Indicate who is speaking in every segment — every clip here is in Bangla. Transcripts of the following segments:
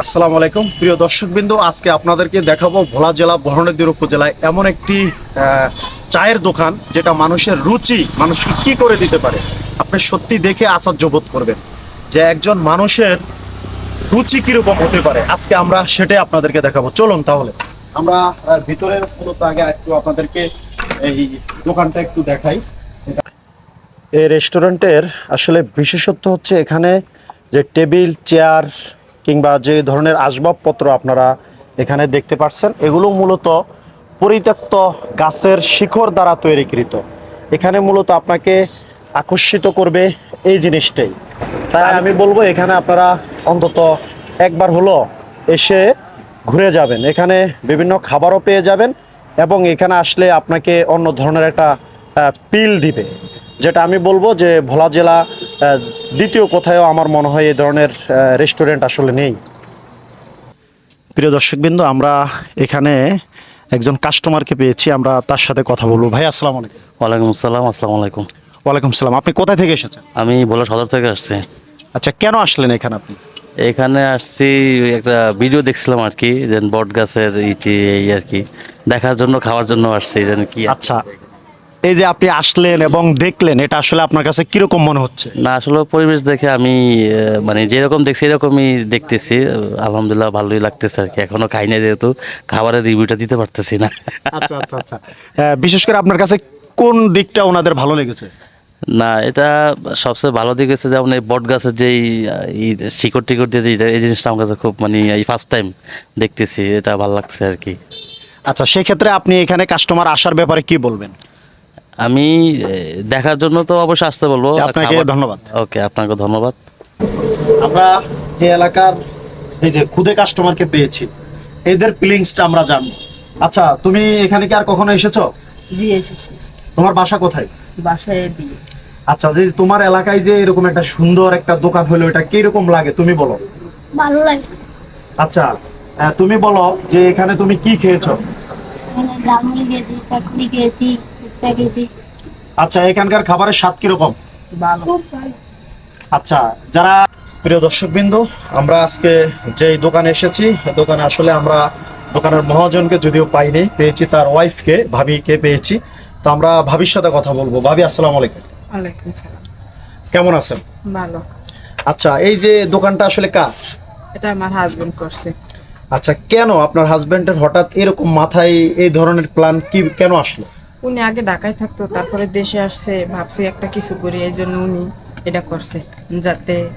Speaker 1: আসসালামু আলাইকুম। প্রিয় দর্শকবৃন্দ, আজকে আপনাদেরকে দেখাবো ভোলা জেলা বহরনদীর উপজেলায় এমন একটি চায়ের দোকান যেটা মানুষের রুচি, মানুষকে কি করে দিতে পারে? আপনি সত্যি দেখে আশ্চর্য বোধ করবেন যে একজন মানুষের রুচি কীরকম হতে পারে। আজকে আমরা সেটাই আপনাদেরকে দেখাবো। চলুন তাহলে। আমরা ভিতরের মূলত আগে একটু আপনাদেরকে এই দোকানটা একটু দেখাই। এই রেস্টুরেন্টের আসলে বিশেষত্ব হচ্ছে এখানে যে টেবিল, চেয়ার কিংবা যে ধরনের আসবাবপত্র আপনারা এখানে দেখতে পাচ্ছেন এগুলো মূলত পরিত্যক্ত গাছের শিখর দ্বারা তৈরিকৃত। এখানে মূলত আপনাকে আকর্ষিত করবে এই জিনিসটাই। তাই আমি বলব, এখানে আপনারা অন্তত একবার হলো এসে ঘুরে যাবেন। এখানে বিভিন্ন খাবারও পেয়ে যাবেন এবং এখানে আসলে আপনাকে অন্য ধরনের একটা পিল দিবে। যেটা আমি বলব যে ভোলা জেলা দ্বিতীয় কোথায়ও আমার মনে হয় এই ধরনের রেস্টুরেন্ট আসলে নেই। প্রিয় দর্শকবৃন্দ আমরা এখানে একজন কাস্টমারকে পেয়েছি আমরা তার সাথে কথা বলব। ভাই আসসালামু আলাইকুম।
Speaker 2: ওয়ালাইকুম আসসালাম আসসালামু আলাইকুম।
Speaker 1: ওয়ালাইকুম সালাম আপনি কোথায় থেকে এসেছেন?
Speaker 2: আমি ভোলা সদর থেকে আসছি।
Speaker 1: আচ্ছা কেন আসলেন এখানে আপনি?
Speaker 2: এখানে আসছি একটা ভিডিও দেখছিলাম আর কি বট গাছের ইটি এই আর কি। দেখার জন্য খাওয়ার জন্য আসছি যেন কি
Speaker 1: আচ্ছা এই যে আপনি আসলেন এবং দেখলেন এটা আসলে আপনার কাছে কীরকম মনে হচ্ছে?
Speaker 2: না আসলে পরিবেশ দেখে আমি মানে যেরকম দেখছি এরকমই দেখতেছি। আলহামদুলিল্লাহ ভালোই লাগতেছে আর কি। এখনও খাই না যেহেতু খাবারের রিভিউটা দিতে পারতেছি না।
Speaker 1: আচ্ছা আচ্ছা আচ্ছা। বিশেষ করে আপনার কাছে কোন দিকটা ওনাদের ভালো লেগেছে?
Speaker 2: না এটা সবচেয়ে ভালো দিক হচ্ছে যেমন এই বট গাছের যেই শিকড় টিকড় দিয়ে যে এই জিনিসটা আমার কাছে খুব মানে এই ফার্স্ট টাইম দেখতেছি। এটা ভালো লাগছে আর কি।
Speaker 1: আচ্ছা সেক্ষেত্রে আপনি এখানে কাস্টমার আসার ব্যাপারে কি বলবেন?
Speaker 2: আমি দেখার জন্য তো অবশ্যই আসতে বলব।
Speaker 1: আপনাকে ধন্যবাদ।
Speaker 2: ওকে আপনাকে ধন্যবাদ।
Speaker 1: আমরা এই এলাকার এই যে খুদে কাস্টমারকে পেয়েছি এদের ফিলিংসটা আমরা জানব আচ্ছা তুমি এখানে কি আর কখনো এসেছ?
Speaker 3: জি এসেছি।
Speaker 1: তোমার বাসা কোথায়?
Speaker 3: বাসায় দিয়ে
Speaker 1: আচ্ছা যে তোমার এলাকায় যে এরকম একটা সুন্দর একটা দোকান হলো এটা কীরকম লাগে তুমি বলো?
Speaker 4: ভালো লাগে।
Speaker 1: আচ্ছা তুমি বলো যে এখানে তুমি কি খেয়েছো?
Speaker 4: ঝালমুড়ি খেয়েছি চটনি খেয়েছি।
Speaker 1: আচ্ছা এখানকার খাবারের স্বাদ কীরকম?
Speaker 3: ভালো।
Speaker 1: আচ্ছা যারা প্রিয় দর্শকবৃন্দ আমরা আজকে যে দোকানে এসেছি দোকানে আসলে আমরা দোকানের মহাজনকে যদিও পাইনি পেয়েছি তার ওয়াইফকে ভাবিকে পেয়েছি। তো আমরা ভাবির সাথে কথা বলব। ভাবি আসসালাম আলাইকুম। কেমন আছেন?
Speaker 3: ভালো।
Speaker 1: আচ্ছা এই যে দোকানটা আসলে কার?
Speaker 3: এটা আমার হাজবেন্ড করছে।
Speaker 1: আচ্ছা কেন আপনার হাজবেন্ডের হঠাৎ এরকম মাথায় এই ধরনের প্ল্যান কি কেন আসলো?
Speaker 3: উনি আগে ঢাকায় থাকতো তারপরে দেশে আসছে ভাবছি একটা কিছু করি এই জন্য উনি এটা করছে। যাতে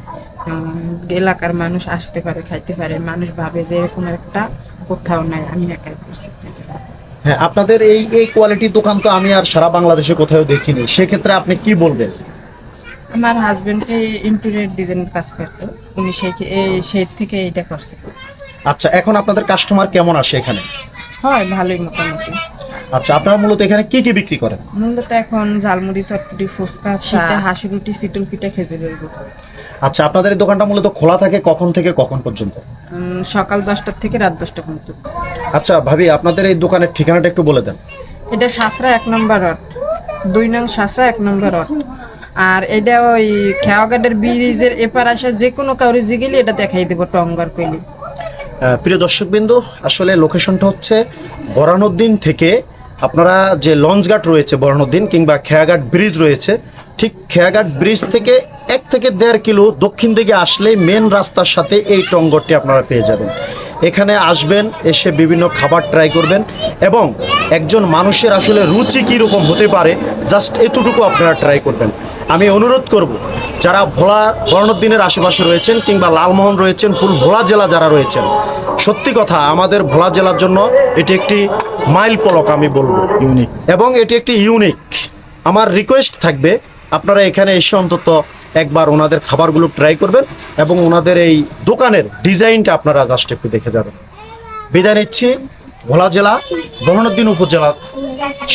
Speaker 3: এলাকার মানুষ আসতে পারে খাইতে পারে। মানুষ ভাবে যে এরকম একটা কোথাও নাই আমি একাই করছি
Speaker 1: হ্যাঁ আপনাদের এই এই কোয়ালিটির দোকান তো আমি আর সারা বাংলাদেশে কোথাও দেখিনি। সেক্ষেত্রে আপনি কি বলবেন?
Speaker 3: আমার হাজবেন্ডে ইন্টেরিয়র ডিজাইনের কাজ করতো। উনি সেই এই- সেই থেকে এটা করছে।
Speaker 1: আচ্ছা এখন আপনাদের কাস্টমার কেমন আসে এখানে?
Speaker 3: হয় ভালোই মোটামুটি।
Speaker 1: আচ্ছা আপনারা মূলত এখানে কি কি বিক্রি করেন?
Speaker 3: মূলত এখন ঝালমুড়ি চটপটি ফুচকা শীতে হাসি রুটি চিতল পিঠা খেজুরের গুড়
Speaker 1: আচ্ছা আপনাদের এই দোকানটা মূলত খোলা থাকে কখন থেকে কখন পর্যন্ত?
Speaker 3: সকাল দশটার থেকে রাত দশটা পর্যন্ত।
Speaker 1: আচ্ছা ভাবি আপনাদের এই দোকানের ঠিকানাটা একটু বলে দেন।
Speaker 3: এটা শাসরা এক নম্বর রড। দুই নং শাসরা এক নম্বর রড। আর এটা ওই খেয়াঘাটের ব্রিজের এপার আসা যে কোনো কাউরি জিগেলি এটা দেখাই দেবো টঙ্গার কইলি
Speaker 1: প্রিয় দর্শকবৃন্দ আসলে লোকেশনটা হচ্ছে বরানুদ্দিন থেকে আপনারা যে লঞ্চঘাট রয়েছে বর্ণদিন কিংবা খেয়াঘাট ব্রিজ রয়েছে, ঠিক খেয়াঘাট ব্রিজ থেকে এক থেকে দেড় কিলো দক্ষিণ দিকে আসলে মেন রাস্তার সাথে এই টঙ্গরটি আপনারা পেয়ে যাবেন। এখানে আসবেন এসে বিভিন্ন খাবার ট্রাই করবেন এবং একজন মানুষের আসলে রুচি কীরকম হতে পারে জাস্ট এতটুকু আপনারা ট্রাই করবেন। আমি অনুরোধ করব যারা ভোলা বর্ণদ্দিনের আশেপাশে রয়েছেন কিংবা লালমোহন রয়েছেন ফুল ভোলা জেলা যারা রয়েছেন সত্যি কথা আমাদের ভোলা জেলার জন্য এটি একটি মাইল পলক আমি বলব। ইউনিক এবং এটি একটি ইউনিক আমার রিকোয়েস্ট থাকবে আপনারা এখানে এসে অন্তত একবার ওনাদের খাবারগুলো ট্রাই করবেন এবং ওনাদের এই দোকানের ডিজাইনটা আপনারা জাস্ট একটু দেখে যাবেন। বিদায় নিচ্ছি ভোলা জেলা গহনদ্দিন উপজেলা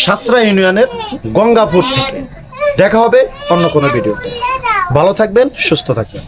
Speaker 1: সাসরা ইউনিয়নের গঙ্গাপুর থেকে। দেখা হবে অন্য কোনো ভিডিওতে ভালো থাকবেন, সুস্থ থাকবেন।